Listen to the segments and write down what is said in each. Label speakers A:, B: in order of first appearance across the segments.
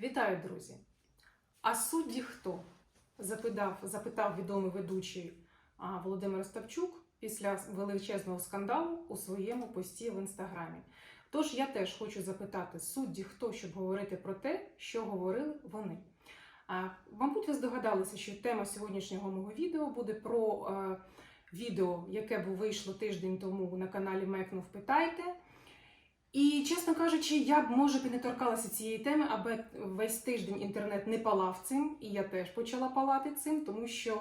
A: Вітаю, друзі! А судді хто? Запитав, запитав відомий ведучий Володимир Остапчук після величезного скандалу у своєму пості в інстаграмі. Тож я теж хочу запитати судді хто, щоб говорити про те, що говорили вони. А, мабуть, ви здогадалися, що тема сьогоднішнього мого відео буде про е, відео, яке б вийшло тиждень тому на каналі Мекнув Питайте. І, чесно кажучи, я б може б і не торкалася цієї теми, аби весь тиждень інтернет не палав цим, і я теж почала палати цим, тому що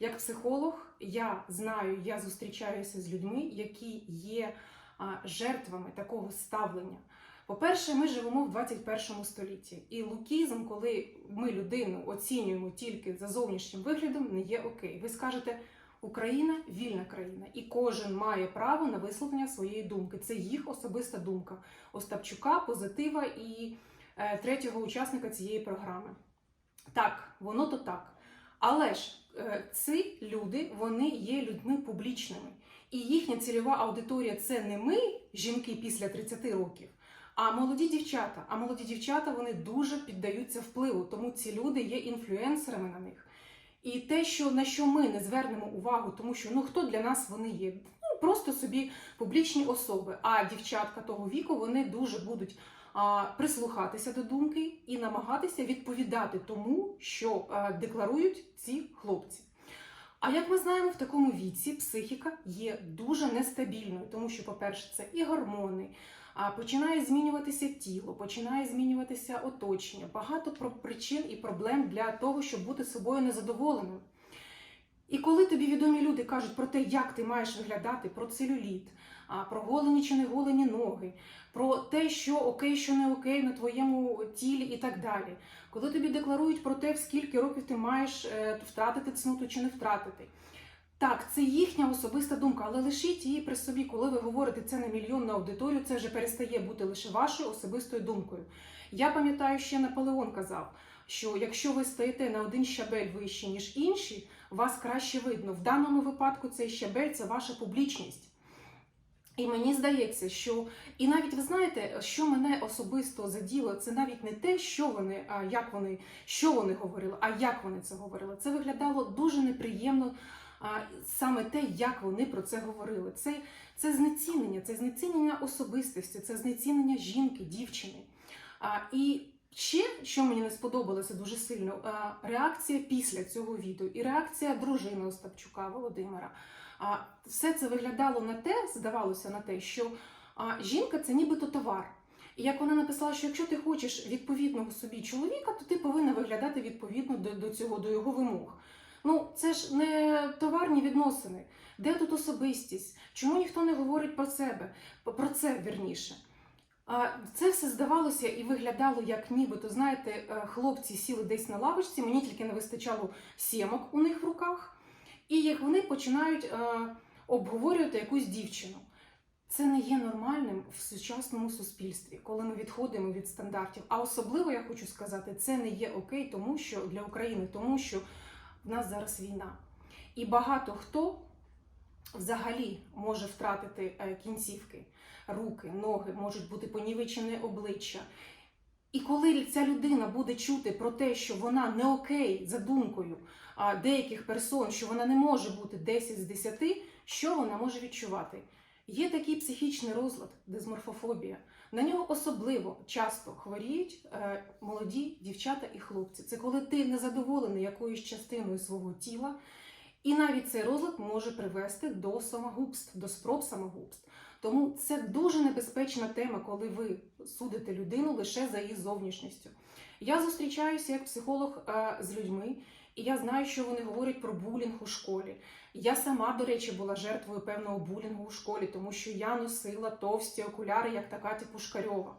A: як психолог я знаю, я зустрічаюся з людьми, які є жертвами такого ставлення. По-перше, ми живемо в 21 столітті, і лукізм, коли ми людину оцінюємо тільки за зовнішнім виглядом, не є окей. Ви скажете, Україна вільна країна, і кожен має право на висловлення своєї думки. Це їх особиста думка Остапчука, позитива і е, третього учасника цієї програми. Так, воно то так. Але ж е, ці люди вони є людьми публічними, і їхня цільова аудиторія це не ми, жінки після 30 років. А молоді дівчата, а молоді дівчата вони дуже піддаються впливу, тому ці люди є інфлюенсерами на них. І те, що на що ми не звернемо увагу, тому що ну хто для нас вони є? Ну просто собі публічні особи. А дівчатка того віку вони дуже будуть а, прислухатися до думки і намагатися відповідати тому, що а, декларують ці хлопці. А як ми знаємо, в такому віці психіка є дуже нестабільною, тому що, по-перше, це і гормони, починає змінюватися тіло, починає змінюватися оточення. Багато причин і проблем для того, щоб бути собою незадоволеним. І коли тобі відомі люди кажуть про те, як ти маєш виглядати, про целюліт, про голені чи не голені ноги, про те, що окей, що не окей на твоєму тілі і так далі. Коли тобі декларують про те, в скільки років ти маєш е, втратити цноту чи не втратити. Так, це їхня особиста думка, але лишіть її при собі, коли ви говорите це на мільйонну аудиторію, це вже перестає бути лише вашою особистою думкою. Я пам'ятаю, ще Наполеон казав, що якщо ви стоїте на один щабель вище, ніж інші, вас краще видно. В даному випадку цей щабель це ваша публічність. І мені здається, що і навіть ви знаєте, що мене особисто заділо, це навіть не те, що вони, а як вони, що вони говорили, а як вони це говорили. Це виглядало дуже неприємно. Саме те, як вони про це говорили, це, це знецінення, це знецінення особистості, це знецінення жінки, дівчини. І ще, що мені не сподобалося дуже сильно, реакція після цього відео і реакція дружини Остапчука Володимира. А, все це виглядало на те, здавалося на те, що жінка це нібито товар. І як вона написала, що якщо ти хочеш відповідного собі чоловіка, то ти повинна виглядати відповідно до, до цього, до його вимог. Ну, це ж не товарні відносини. Де тут особистість? Чому ніхто не говорить про себе? Про це вірніше. А це все здавалося і виглядало як нібито, знаєте, е, хлопці сіли десь на лавочці, мені тільки не вистачало сімок у них в руках, і як вони починають е, обговорювати якусь дівчину. Це не є нормальним в сучасному суспільстві, коли ми відходимо від стандартів. А особливо я хочу сказати, це не є окей, тому що для України, тому що в нас зараз війна. І багато хто взагалі може втратити е, кінцівки, руки, ноги, можуть бути понівечене обличчя. І коли ця людина буде чути про те, що вона не окей за думкою деяких персон, що вона не може бути 10 з 10, що вона може відчувати? Є такий психічний розлад, дисморфофобія. На нього особливо часто хворіють е, молоді дівчата і хлопці. Це коли ти незадоволений якоюсь частиною свого тіла, і навіть цей розлад може привести до самогубств, до спроб самогубств. Тому це дуже небезпечна тема, коли ви судите людину лише за її зовнішністю. Я зустрічаюся як психолог е, з людьми, і я знаю, що вони говорять про булінг у школі. Я сама, до речі, була жертвою певного булінгу у школі, тому що я носила товсті окуляри, як така типу Пушкарьова.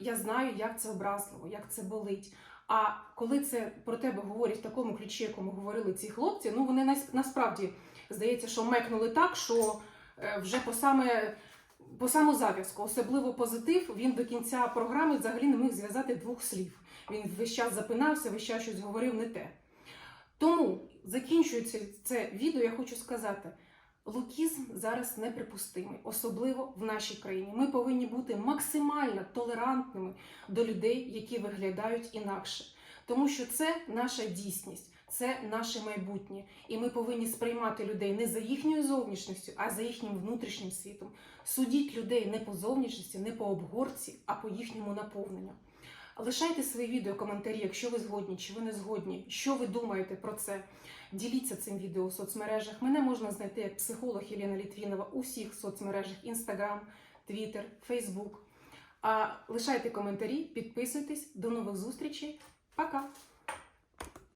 A: Я знаю, як це образливо, як це болить. А коли це про тебе говорять в такому ключі, якому говорили ці хлопці, ну вони насправді здається, що мекнули так, що е, вже по саме. По саму зав'язку, особливо позитив, він до кінця програми взагалі не міг зв'язати двох слів. Він весь час запинався, весь час щось говорив не те. Тому, закінчуючи це відео, я хочу сказати: Лукізм зараз неприпустимий, особливо в нашій країні. Ми повинні бути максимально толерантними до людей, які виглядають інакше, тому що це наша дійсність, це наше майбутнє, і ми повинні сприймати людей не за їхньою зовнішністю, а за їхнім внутрішнім світом. Судіть людей не по зовнішності, не по обгорці, а по їхньому наповненню. Лишайте свої відео коментарі, якщо ви згодні чи ви не згодні, що ви думаєте про це. Діліться цим відео у соцмережах. Мене можна знайти як психолог Єлена Літвінова у всіх соцмережах: Instagram, Twitter, Facebook. А лишайте коментарі, підписуйтесь. До нових зустрічей. Пока!